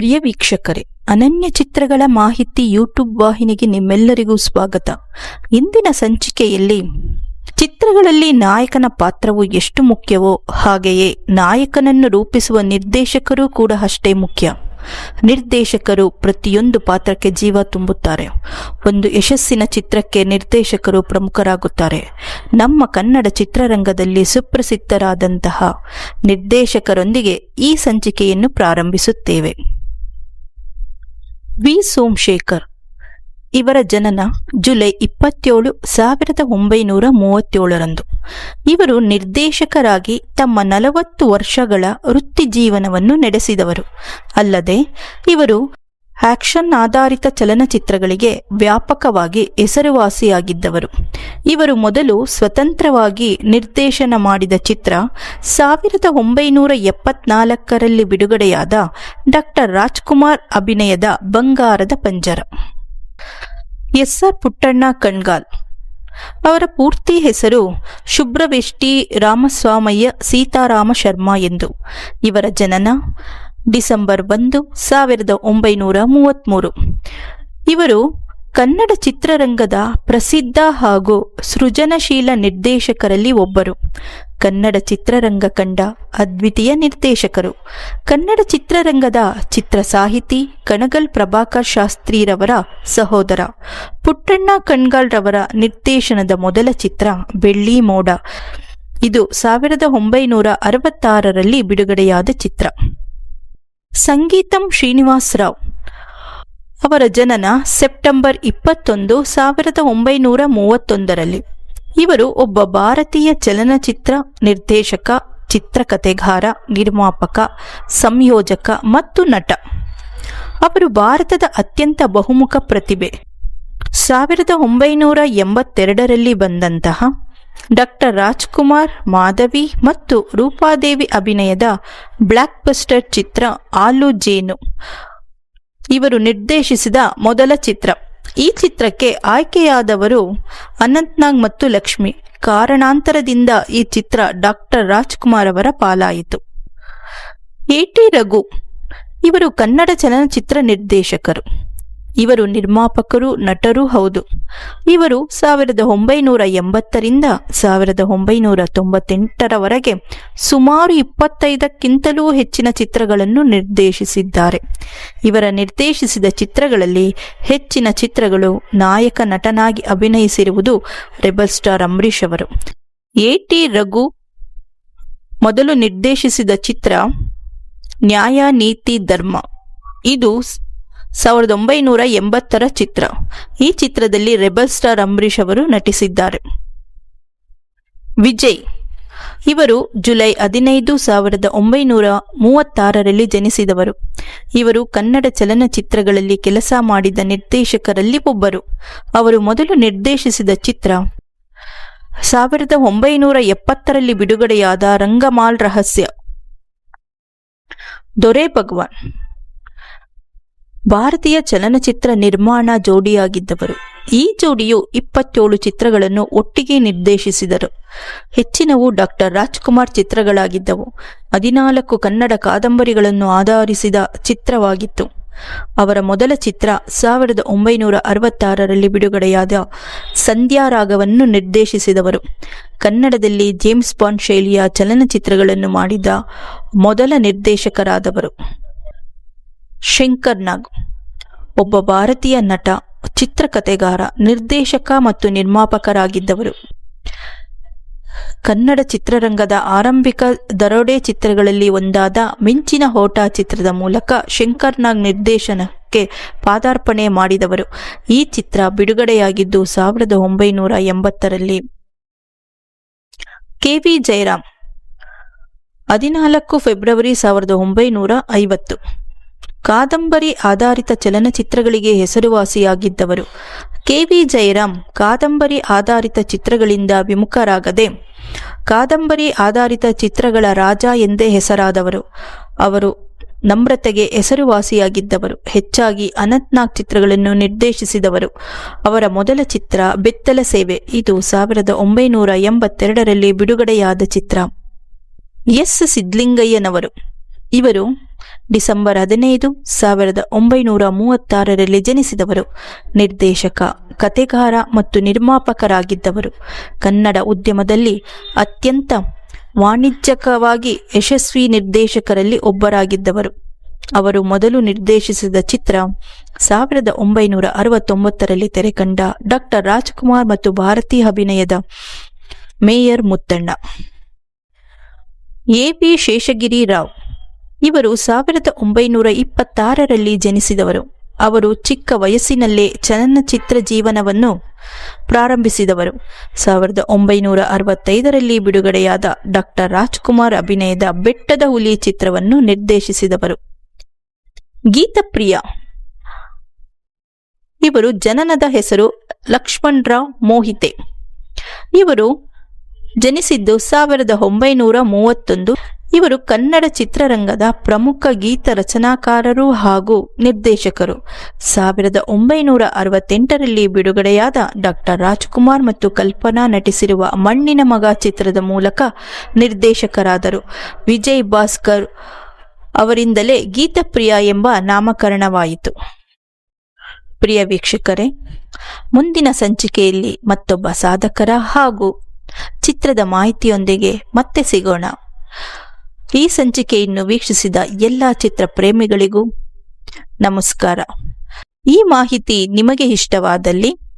ಪ್ರಿಯ ವೀಕ್ಷಕರೇ, ಅನನ್ಯ ಚಿತ್ರಗಳ ಮಾಹಿತಿ ಯೂಟ್ಯೂಬ್ ವಾಹಿನಿಗೆ ನಿಮ್ಮೆಲ್ಲರಿಗೂ ಸ್ವಾಗತ. ಇಂದಿನ ಸಂಚಿಕೆಯಲ್ಲಿ ಚಿತ್ರಗಳಲ್ಲಿ ನಾಯಕನ ಪಾತ್ರವು ಎಷ್ಟು ಮುಖ್ಯವೋ ಹಾಗೆಯೇ ನಾಯಕನನ್ನು ರೂಪಿಸುವ ನಿರ್ದೇಶಕರು ಕೂಡ ಅಷ್ಟೇ ಮುಖ್ಯ. ನಿರ್ದೇಶಕರು ಪ್ರತಿಯೊಂದು ಪಾತ್ರಕ್ಕೆ ಜೀವ ತುಂಬುತ್ತಾರೆ. ಒಂದು ಯಶಸ್ಸಿನ ಚಿತ್ರಕ್ಕೆ ನಿರ್ದೇಶಕರು ಪ್ರಮುಖರಾಗುತ್ತಾರೆ. ನಮ್ಮ ಕನ್ನಡ ಚಿತ್ರರಂಗದಲ್ಲಿ ಸುಪ್ರಸಿದ್ಧರಾದಂತಹ ನಿರ್ದೇಶಕರೊಂದಿಗೆ ಈ ಸಂಚಿಕೆಯನ್ನು ಪ್ರಾರಂಭಿಸುತ್ತೇವೆ. ವಿ. ಸೋಮಶೇಖರ್. ಇವರ ಜನನ ಜುಲೈ ಇಪ್ಪತ್ತೇಳು, ಸಾವಿರದ ಒಂಬೈನೂರ ಮೂವತ್ತೇಳರಂದು. ಇವರು ನಿರ್ದೇಶಕರಾಗಿ ತಮ್ಮ ನಲವತ್ತು ವರ್ಷಗಳ ವೃತ್ತಿ ಜೀವನವನ್ನು ನಡೆಸಿದವರು. ಅಲ್ಲದೆ, ಇವರು ಆಕ್ಷನ್ ಆಧಾರಿತ ಚಲನಚಿತ್ರಗಳಿಗೆ ವ್ಯಾಪಕವಾಗಿ ಹೆಸರುವಾಸಿಯಾಗಿದ್ದವರು. ಇವರು ಮೊದಲು ಸ್ವತಂತ್ರವಾಗಿ ನಿರ್ದೇಶನ ಮಾಡಿದ ಚಿತ್ರ ಸಾವಿರದ ಒಂಬೈನೂರ ಎಪ್ಪತ್ನಾಲ್ಕರಲ್ಲಿ ಬಿಡುಗಡೆಯಾದ ಡಾಕ್ಟರ್ ರಾಜ್ಕುಮಾರ್ ಅಭಿನಯದ ಬಂಗಾರದ ಪಂಜರ. S R Puttanna Kanagal. ಅವರ ಪೂರ್ತಿ ಹೆಸರು ಶುಭ್ರವೆಷ್ಟಿ ರಾಮಸ್ವಾಮಯ್ಯ ಸೀತಾರಾಮ ಶರ್ಮಾ ಎಂದು. ಇವರ ಜನನ ಡಿಸೆಂಬರ್ ಒಂದು, ಸಾವಿರದ ಒಂಬೈನೂರ ಮೂವತ್ತ್ಮೂರು ಇವರು ಕನ್ನಡ ಚಿತ್ರರಂಗದ ಪ್ರಸಿದ್ಧ ಹಾಗೂ ಸೃಜನಶೀಲ ನಿರ್ದೇಶಕರಲ್ಲಿ ಒಬ್ಬರು. ಕನ್ನಡ ಚಿತ್ರರಂಗ ಕಂಡ ಅದ್ವಿತೀಯ ನಿರ್ದೇಶಕರು. ಕನ್ನಡ ಚಿತ್ರರಂಗದ ಚಿತ್ರ ಸಾಹಿತಿ ಕಣಗಲ್ ಪ್ರಭಾಕರ್ ಶಾಸ್ತ್ರಿರವರ ಸಹೋದರ. ಪುಟ್ಟಣ್ಣ ಕಣ್ಗಾಲ್ರವರ ನಿರ್ದೇಶನದ ಮೊದಲ ಚಿತ್ರ ಬೆಳ್ಳಿ ಮೋಡ. ಇದು ಸಾವಿರದ ಒಂಬೈನೂರ ಅರವತ್ತಾರರಲ್ಲಿ ಬಿಡುಗಡೆಯಾದ ಚಿತ್ರ. ಸಂಗೀತಂ ಶ್ರೀನಿವಾಸ್ ರಾವ್ ಅವರ ಜನನ ಸೆಪ್ಟೆಂಬರ್ ಇಪ್ಪತ್ತೊಂದು, ಸಾವಿರದ ಒಂಬೈನೂರ ಮೂವತ್ತೊಂದರಲ್ಲಿ. ಇವರು ಒಬ್ಬ ಭಾರತೀಯ ಚಲನಚಿತ್ರ ನಿರ್ದೇಶಕ, ಚಿತ್ರಕಥೆಗಾರ, ನಿರ್ಮಾಪಕ, ಸಂಯೋಜಕ ಮತ್ತು ನಟ. ಅವರು ಭಾರತದ ಅತ್ಯಂತ ಬಹುಮುಖ ಪ್ರತಿಭೆ. ಸಾವಿರದ ಒಂಬೈನೂರ ಎಂಬತ್ತೆರಡರಲ್ಲಿ ಬಂದಂತಹ ಡಾಕ್ಟರ್ ರಾಜ್ಕುಮಾರ್, ಮಾಧವಿ ಮತ್ತು ರೂಪಾದೇವಿ ಅಭಿನಯದ ಬ್ಲ್ಯಾಕ್ ಬಸ್ಟರ್ ಚಿತ್ರ ಆಲು ಜೇನು. ಇವರು ನಿರ್ದೇಶಿಸಿದ ಮೊದಲ ಚಿತ್ರ. ಈ ಚಿತ್ರಕ್ಕೆ ಆಯ್ಕೆಯಾದವರು ಅನಂತ್ನಾಗ್ ಮತ್ತು ಲಕ್ಷ್ಮಿ. ಕಾರಣಾಂತರದಿಂದ ಈ ಚಿತ್ರ ಡಾಕ್ಟರ್ ರಾಜ್ಕುಮಾರ್ ಅವರ ಪಾಲಾಯಿತು. A T Raghu. ಇವರು ಕನ್ನಡ ಚಲನಚಿತ್ರ ನಿರ್ದೇಶಕರು. ಇವರು ನಿರ್ಮಾಪಕರು, ನಟರೂ ಹೌದು. ಇವರು ಸಾವಿರದ ಒಂಬೈನೂರ ಎಂಬತ್ತರಿಂದ ಸಾವಿರದ ಒಂಬೈನೂರ ತೊಂಬತ್ತೆಂಟರವರೆಗೆ ಸುಮಾರು ಇಪ್ಪತ್ತೈದಕ್ಕಿಂತಲೂ ಹೆಚ್ಚಿನ ಚಿತ್ರಗಳನ್ನು ನಿರ್ದೇಶಿಸಿದ್ದಾರೆ. ಇವರ ನಿರ್ದೇಶಿಸಿದ ಚಿತ್ರಗಳಲ್ಲಿ ಹೆಚ್ಚಿನ ಚಿತ್ರಗಳು ನಾಯಕ ನಟನಾಗಿ ಅಭಿನಯಿಸಿರುವುದು ರೆಬಲ್ ಸ್ಟಾರ್ ಅಂಬರೀಷ್ ಅವರು. ಎ ಟಿ ರಘು ಮೊದಲು ನಿರ್ದೇಶಿಸಿದ ಚಿತ್ರ ನ್ಯಾಯ ನೀತಿ ಧರ್ಮ. ಇದು ಸಾವಿರದ ಒಂಬೈನೂರ ಎಂಬತ್ತರ ಚಿತ್ರ. ಈ ಚಿತ್ರದಲ್ಲಿ ರೆಬಲ್ ಸ್ಟಾರ್ ಅಂಬರೀಷ್ ಅವರು ನಟಿಸಿದ್ದಾರೆ. ವಿಜಯ್. ಇವರು ಜುಲೈ ಹದಿನೈದು ಸಾವಿರದ ಒಂಬೈನೂರ ಮೂವತ್ತಾರರಲ್ಲಿ ಜನಿಸಿದವರು. ಇವರು ಕನ್ನಡ ಚಲನಚಿತ್ರಗಳಲ್ಲಿ ಕೆಲಸ ಮಾಡಿದ ನಿರ್ದೇಶಕರಲ್ಲಿ ಒಬ್ಬರು. ಅವರು ಮೊದಲು ನಿರ್ದೇಶಿಸಿದ ಚಿತ್ರ ಸಾವಿರದ ಒಂಬೈನೂರ ಎಪ್ಪತ್ತರಲ್ಲಿ ಬಿಡುಗಡೆಯಾದ ರಂಗಮಾಲ್ ರಹಸ್ಯ. ದೊರೆ ಭಗವಾನ್. ಭಾರತೀಯ ಚಲನಚಿತ್ರ ನಿರ್ಮಾಣ ಜೋಡಿಯಾಗಿದ್ದವರು. ಈ ಜೋಡಿಯು ಇಪ್ಪತ್ತೇಳು ಚಿತ್ರಗಳನ್ನು ಒಟ್ಟಿಗೆ ನಿರ್ದೇಶಿಸಿದರು. ಹೆಚ್ಚಿನವು ಡಾಕ್ಟರ್ ರಾಜ್ಕುಮಾರ್ ಚಿತ್ರಗಳಾಗಿದ್ದವು. ಹದಿನಾಲ್ಕು ಕನ್ನಡ ಕಾದಂಬರಿಗಳನ್ನು ಆಧರಿಸಿದ ಚಿತ್ರವಾಗಿತ್ತು. ಅವರ ಮೊದಲ ಚಿತ್ರ ಸಾವಿರದ ಒಂಬೈನೂರ ಅರವತ್ತಾರರಲ್ಲಿ ಬಿಡುಗಡೆಯಾದ ಸಂಧ್ಯಾರಾಗವನ್ನು ನಿರ್ದೇಶಿಸಿದವರು. ಕನ್ನಡದಲ್ಲಿ ಜೇಮ್ಸ್ ಬಾಂಡ್ ಶೈಲಿಯ ಚಲನಚಿತ್ರಗಳನ್ನು ಮಾಡಿದ ಮೊದಲ ನಿರ್ದೇಶಕರಾದವರು. ಶಂಕರ್ ನಾಗ್. ಒಬ್ಬ ಭಾರತೀಯ ನಟ, ಚಿತ್ರಕಥೆಗಾರ, ನಿರ್ದೇಶಕ ಮತ್ತು ನಿರ್ಮಾಪಕರಾಗಿದ್ದವರು. ಕನ್ನಡ ಚಿತ್ರರಂಗದ ಆರಂಭಿಕ ದರೋಡೆ ಚಿತ್ರಗಳಲ್ಲಿ ಒಂದಾದ ಮಿಂಚಿನ ಹೋಟ ಚಿತ್ರದ ಮೂಲಕ ಶಂಕರ್ನಾಗ್ ನಿರ್ದೇಶನಕ್ಕೆ ಪಾದಾರ್ಪಣೆ ಮಾಡಿದವರು. ಈ ಚಿತ್ರ ಬಿಡುಗಡೆಯಾಗಿದ್ದು ಸಾವಿರದ ಒಂಬೈನೂರ ಎಂಬತ್ತರಲ್ಲಿ. ಕೆವಿ ಜಯರಾಮ್, ಹದಿನಾಲ್ಕು ಫೆಬ್ರವರಿ ಸಾವಿರದ ಒಂಬೈನೂರ ಐವತ್ತು. ಕಾದಂಬರಿ ಆಧಾರಿತ ಚಲನಚಿತ್ರಗಳಿಗೆ ಹೆಸರುವಾಸಿಯಾಗಿದ್ದವರು. ಕೆವಿ ಜಯರಾಮ್ ಕಾದಂಬರಿ ಆಧಾರಿತ ಚಿತ್ರಗಳಿಂದ ವಿಮುಖರಾಗದೆ ಕಾದಂಬರಿ ಆಧಾರಿತ ಚಿತ್ರಗಳ ರಾಜ ಎಂದೇ ಹೆಸರಾದವರು. ಅವರು ನಮ್ರತೆಗೆ ಹೆಸರುವಾಸಿಯಾಗಿದ್ದವರು. ಹೆಚ್ಚಾಗಿ ಅನಂತ್ನಾಗ್ ಚಿತ್ರಗಳನ್ನು ನಿರ್ದೇಶಿಸಿದವರು. ಅವರ ಮೊದಲ ಚಿತ್ರ ಬೆತ್ತಲ ಸೇವೆ. ಇದು ಸಾವಿರದ ಒಂಬೈನೂರ ಎಂಬತ್ತೆರಡರಲ್ಲಿ ಬಿಡುಗಡೆಯಾದ ಚಿತ್ರ. ಎಸ್. ಸಿದ್ಲಿಂಗಯ್ಯನವರು ಇವರು ಡಿಸೆಂಬರ್ ಹದಿನೈದು ಸಾವಿರದ ಒಂಬೈನೂರ ಮೂವತ್ತಾರರಲ್ಲಿ ಜನಿಸಿದವರು. ನಿರ್ದೇಶಕ ಕತೆಗಾರ ಮತ್ತು ನಿರ್ಮಾಪಕರಾಗಿದ್ದವರು. ಕನ್ನಡ ಉದ್ಯಮದಲ್ಲಿ ಅತ್ಯಂತ ವಾಣಿಜ್ಯಕವಾಗಿ ಯಶಸ್ವಿ ನಿರ್ದೇಶಕರಲ್ಲಿ ಒಬ್ಬರಾಗಿದ್ದವರು. ಅವರು ಮೊದಲು ನಿರ್ದೇಶಿಸಿದ ಚಿತ್ರ ಸಾವಿರದ ಒಂಬೈನೂರ ಅರವತ್ತೊಂಬತ್ತರಲ್ಲಿ ತೆರೆಕಂಡ ಡಾಕ್ಟರ್ ರಾಜ್ಕುಮಾರ್ ಮತ್ತು ಭಾರತಿ ಅಭಿನಯದ mayor Muthanna. A. P. Seshagiri Rao. ಇವರು ಸಾವಿರದ ಒಂಬೈನೂರ ಇಪ್ಪತ್ತಾರರಲ್ಲಿ ಜನಿಸಿದವರು. ಅವರು ಚಿಕ್ಕ ವಯಸ್ಸಿನಲ್ಲೇ ಚಲನಚಿತ್ರ ಜೀವನವನ್ನು ಪ್ರಾರಂಭಿಸಿದವರು. ಸಾವಿರದ ಒಂಬೈನೂರ ಅರವತ್ತೈದರಲ್ಲಿ ಬಿಡುಗಡೆಯಾದ ಡಾಕ್ಟರ್ ರಾಜ್ಕುಮಾರ್ ಅಭಿನಯದ ಬೆಟ್ಟದ ಹುಲಿ ಚಿತ್ರವನ್ನು ನಿರ್ದೇಶಿಸಿದವರು. ಗೀತಪ್ರಿಯ. ಇವರು ಜನನದ ಹೆಸರು ಲಕ್ಷ್ಮಣ್ ರಾವ್ ಮೋಹಿತೆ. ಇವರು ಜನಿಸಿದ್ದು ಸಾವಿರದ ಒಂಬೈನೂರ ಮೂವತ್ತೊಂದು ಇವರು ಕನ್ನಡ ಚಿತ್ರರಂಗದ ಪ್ರಮುಖ ಗೀತ ರಚನಾಕಾರರು ಹಾಗೂ ನಿರ್ದೇಶಕರು. ಸಾವಿರದ ಒಂಬೈನೂರ ಅರವತ್ತೆಂಟರಲ್ಲಿ ಬಿಡುಗಡೆಯಾದ ಡಾಕ್ಟರ್ ರಾಜ್ಕುಮಾರ್ ಮತ್ತು ಕಲ್ಪನಾ ನಟಿಸಿರುವ ಮಣ್ಣಿನ ಮಗ ಚಿತ್ರದ ಮೂಲಕ ನಿರ್ದೇಶಕರಾದರು. ವಿಜಯ್ ಭಾಸ್ಕರ್ ಅವರಿಂದಲೇ ಗೀತಪ್ರಿಯ ಎಂಬ ನಾಮಕರಣವಾಯಿತು. ಪ್ರಿಯ ವೀಕ್ಷಕರೇ, ಮುಂದಿನ ಸಂಚಿಕೆಯಲ್ಲಿ ಮತ್ತೊಬ್ಬ ಸಾಧಕರ ಹಾಗೂ ಚಿತ್ರದ ಮಾಹಿತಿಯೊಂದಿಗೆ ಮತ್ತೆ ಸಿಗೋಣ. ಈ ಸಂಚಿಕೆಯನ್ನು ವೀಕ್ಷಿಸಿದ ಎಲ್ಲ ಚಿತ್ರ ಪ್ರೇಮಿಗಳಿಗೂ ನಮಸ್ಕಾರ. ಈ ಮಾಹಿತಿ ನಿಮಗೆ ಇಷ್ಟವಾದಲ್ಲಿ